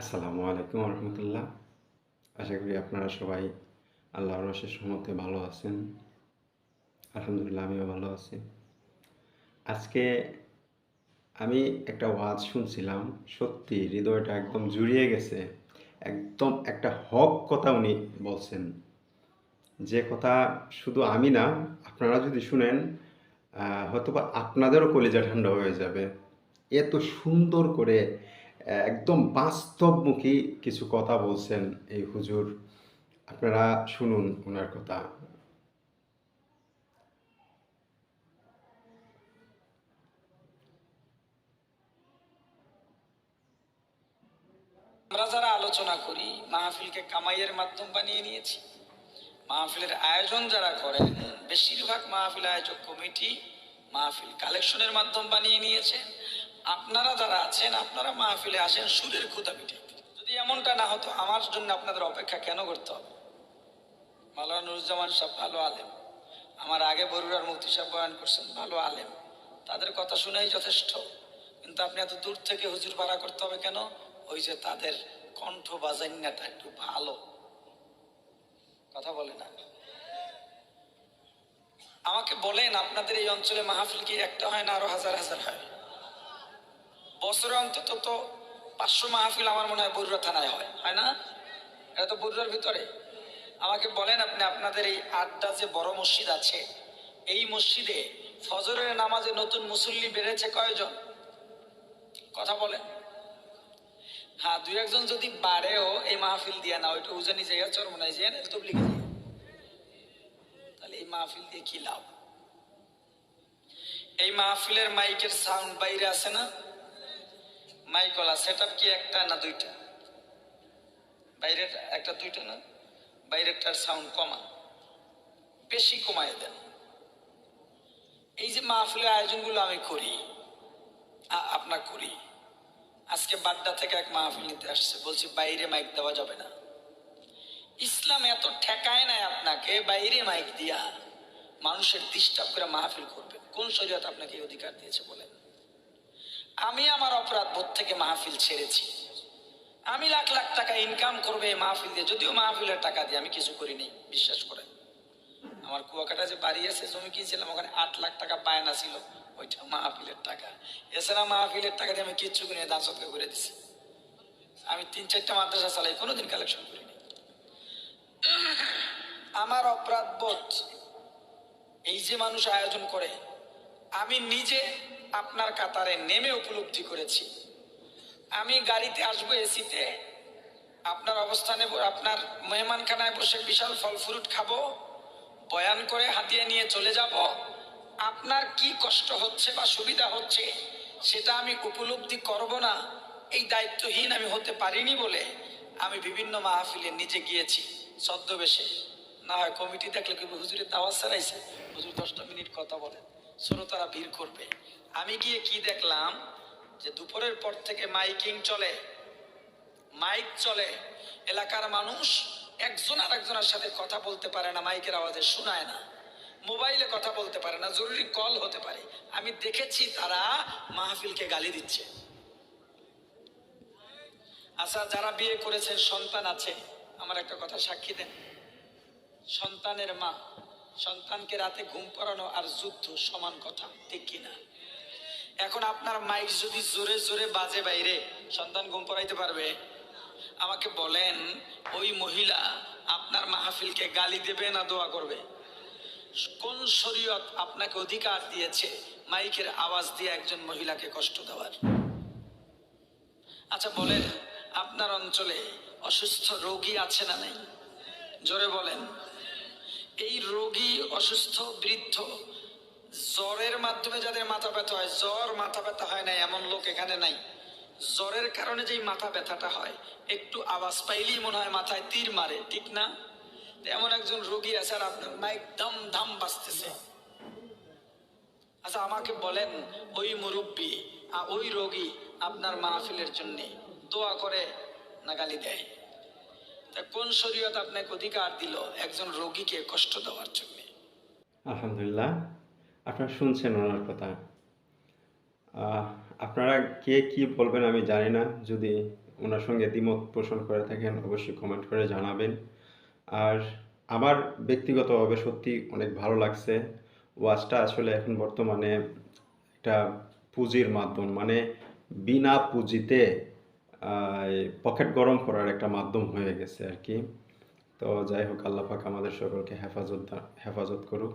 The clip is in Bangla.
আসসালামু আলাইকুম রহমতুল্লাহ। আশা করি আপনারা সবাই আল্লাহর রসের সমতে ভালো আছেন। আলহামদুলিল্লাহ, আমিও ভালো আছি। আজকে আমি একটা ওয়াজ শুনছিলাম, সত্যি হৃদয়টা একদম জুড়িয়ে গেছে। একদম একটা হক কথা উনি বলছেন। যে কথা শুধু আমি না, আপনারা যদি শুনেন হয়তোবা আপনাদেরও কলিজা ঠান্ডা হয়ে যাবে। এত সুন্দর করে একদম বাস্তবমুখী কিছু কথা বলছেন এই হুজুর। আপনারা শুনুন ওনার কথা। আমরা যারা আলোচনা করি, মাহফিলকে কামাইয়ের মাধ্যম বানিয়ে নিয়েছি। মাহফিলের আয়োজন যারা করেন, বেশিরভাগ মাহফিল আয়োজক কমিটি মাহফিল কালেকশনের মাধ্যম বানিয়ে নিয়েছে। আপনারা যারা আছেন, আপনারা মাহফিলে আসেন সুরের ক্ষুদা মিটাইতে যদি এমনটা না হতো, আমার জন্য আপনাদের অপেক্ষা কেন করতে হবে? মাওলানা নুরুজ্জামান সাহেব ভালো আলেম। আমার আগে বরুড়ার মুক্তি সাহেব বয়ান করছেন, ভালো আলেম। তাদের কথা শুনেই যথেষ্ট। কিন্তু আপনি এত দূর থেকে হুজুর ভাড়া করতে হবে কেন? ওই যে তাদের কণ্ঠ বাজান্যাটা একটু ভালো। কথা বলে না। আমাকে বলেন, আপনাদের এই অঞ্চলে মাহফিল কি একটা হয় না আরও হাজার হাজার হয়? বছরে অন্তত তো পাঁচশো মাহফিল আমার মনে হয় বরুড়া থানায় হয় হয় না? এটা তো বরুড়ার ভিতরে। আমাকে বলেন আপনি, আপনাদের এই আড্ডা যে বড় মসজিদ আছে, এই মসজিদে ফজরের নামাজে নতুন মুসল্লি বেড়েছে কয়জন? কথা বলেন। হ্যাঁ দুই একজন যদি বাড়েও এই মাহফিল দিয়ে না, ওইটা উজানি জায়গা চরমনাই যায় না তবলিগে তাহলে এই মাহফিল দিয়ে কি লাভ? এই মাহফিলের মাইকের সাউন্ড বাইরে আছে না? মাইকলা সেট আপ কি একটা না দুইটা? বাইরের একটা দুইটা না? বাইরেরটার সাউন্ড কমা বেশি কমায় দেন। এই যে মাহফিলের আয়োজনগুলো আমি করি আপনার করি। আজকে বাড্ডা থেকে এক মাহফিল নিতে আসছে। বলছি, বাইরে মাইক দেওয়া যাবে না। ইসলাম এত ঠেকায় নাই আপনাকে, বাইরে মাইক দিয়া মানুষের ডিস্টার্ব করে মাহফিল করবেন। কোন শরীয়ত আপনাকে অধিকার দিয়েছে বলেন? আমি আমার অপরাধ বোধ থেকে মাহফিল ছেড়েছি। আমি লাখ লাখ টাকা ইনকাম করবে মাহফিল দিয়ে, যদিও মাহফিলের টাকা দিয়ে আমি কিছু করিনি, বিশ্বাস করে আমার কুয়াকাটা যে বাড়ি আছে, জমি কিনছিলাম, ওখানে আট লাখ টাকা বায়না ছিল ওইটা মাহফিলের টাকা। এছাড়া মাহফিলের টাকা দিয়ে আমি কিচ্ছু কিনে দান সৎকার করে দিছি। আমি তিন চারটা মাদ্রাসা চালাই, কোনোদিন কালেকশন করিনি। আমার অপরাধ বোধ, এই যে মানুষ আয়োজন করে, আমি নিজে আপনার কাতারে নেমে উপলব্ধি করেছি। আমি গাড়িতে আসব এসিতে, আপনার অবস্থানে আপনার মেহমানখানায় বসে বিশাল ফল ফ্রুট খাব, বয়ান করে হাতিয়ে নিয়ে চলে যাব। আপনার কি কষ্ট হচ্ছে বা সুবিধা হচ্ছে সেটা আমি উপলব্ধি করব না, এই দায়িত্বহীন আমি হতে পারিনি বলে আমি বিভিন্ন মাহফিলে নিজে গিয়েছি ছদ্মবেশে। না হয় কমিটি দেখলে হুজুরের দাওয়াত ছাড়াইছে। হুজুর দশটা মিনিট কথা বলেন। শ্রোতারা ভিড় করবে। আমি গিয়ে কি দেখলাম? যে দুপুরের পর থেকে মাইকিং চলে, মাইক চলে, এলাকার মানুষ একজন আর একজনের সাথে কথা বলতে পারে না, মাইকের আওয়াজে শোনায় না, মোবাইলে কথা বলতে পারে না, জরুরি কল হতে পারে। আমি দেখেছি তারা মাহফিলকে গালি দিচ্ছে। আচ্ছা যারা বিয়ে করেছেন সন্তান আছে, আমার একটা কথা সাক্ষী দেন। সন্তানের মা। সন্তানকে রাতে ঘুম পড়ানো আর যুদ্ধ সমান কথা, ঠিক কিনা? এখন আপনার মাইক যদি জোরে জোরে বাজে বাইরে, সন্তান ঘুম পড়াইতে পারবে? আমাকে বলেন, ওই মহিলা আপনার মাহফিলকে গালি দেবে না দোয়া করবে? কোন শরীয়ত আপনাকে অধিকার দিয়েছে মাইকের আওয়াজ দিয়ে একজন মহিলাকে কষ্ট দেওয়ার? আচ্ছা বলেন, আপনার অঞ্চলে অসুস্থ রোগী আছে না নাই? জোরে বলেন। এই রোগী অসুস্থ, বৃদ্ধ, জ্বরের মাধ্যমে যাদের মাথা ব্যথা হয়, জ্বর মাথা ব্যথা হয় না এমন লোক এখানে নাই। জ্বরের কারণে যেই মাথা ব্যথাটা হয়, একটু আওয়াজ পাইলেই মনে হয় মাথায় তীর মারে, ঠিক না? এমন একজন রোগী আছে আর আপনার মাইক দম ধাম বাঁচতেছে আচ্ছা আমাকে বলেন, ওই মুরব্বী ওই রোগী আপনার মাহফিলের জন্য দোয়া করে না গালি দেয়? কোন শরীয়ত আপনাকে অধিকার দিল একজন রোগীকে কষ্ট দেওয়ার জন্য? আলহামদুলিল্লাহ, আপনারা শুনছেন ওনার কথা। আপনারা কে কি বলবেন আমি জানি না। যদি ওনার সঙ্গে দ্বিমত পোষণ করে থাকেন, অবশ্যই কমেন্ট করে জানাবেন। আর আমার ব্যক্তিগতভাবে সত্যি অনেক ভালো লাগছে। ওয়াচটা আসলে এখন বর্তমানে একটা পুঁজির মাধ্যম মানে বিনা পুঁজিতে পকেট গরম করার একটা মাধ্যম হয়ে গেছে আর কি। তো যাই হোক, আল্লাহ পাক আমাদের সকলকে হেফাজত হেফাজত করুক।